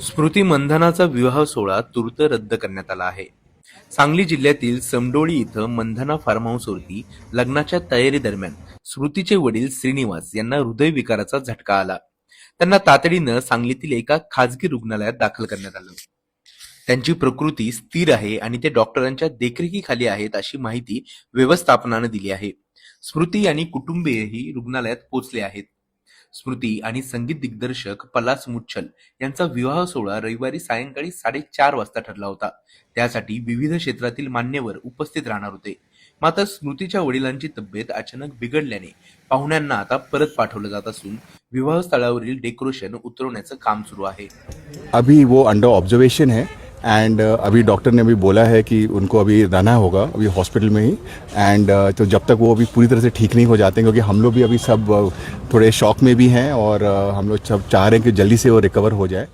स्मृती मंधनाचा विवाह सोहळा तूर्त रद्द करण्यात आला आहे. सांगली जिल्ह्यातील समडोळी इथं मंधना फार्म हाऊसवरती लग्नाच्या तयारी दरम्यान स्मृतीचे वडील श्रीनिवास यांना हृदयविकाराचा झटका आला. त्यांना तातडीनं सांगलीतील एका खाजगी रुग्णालयात दाखल करण्यात आलं. त्यांची प्रकृती स्थिर आहे आणि ते डॉक्टरांच्या देखरेखीखाली आहेत अशी माहिती व्यवस्थापनानं दिली आहे. स्मृती आणि कुटुंबीयही रुग्णालयात पोहोचले आहेत. स्मृती आणि संगीत दिग्दर्शक पलास मुच्छल यांचा विवाह सोहळा रविवारी सायंकाळी साडेचार वाजता ठरला होता. त्यासाठी विविध क्षेत्रातील मान्यवर उपस्थित राहणार होते. मात्र स्मृतीच्या वडिलांची तब्येत अचानक बिघडल्याने पाहुण्यांना आता परत पाठवलं जात असून विवाह स्थळावरील डेकोरेशन उतरवण्याचं काम सुरू आहे. अभी वो अंडर ऑब्जर्वेशन है. एंड अभी डॉक्टर ने अभी बोला है कि उनको अभी रहना होगा अभी हॉस्पिटल में ही। एंड तो जब तक वो अभी पूरी तरह से ठीक नहीं हो जाते क्योंकि हम लोग भी अभी सब uh, थोड़े शॉक में भी हैं और uh, हम लोग सब चाह रहे हैं कि जल्दी से वो रिकवर हो जाए।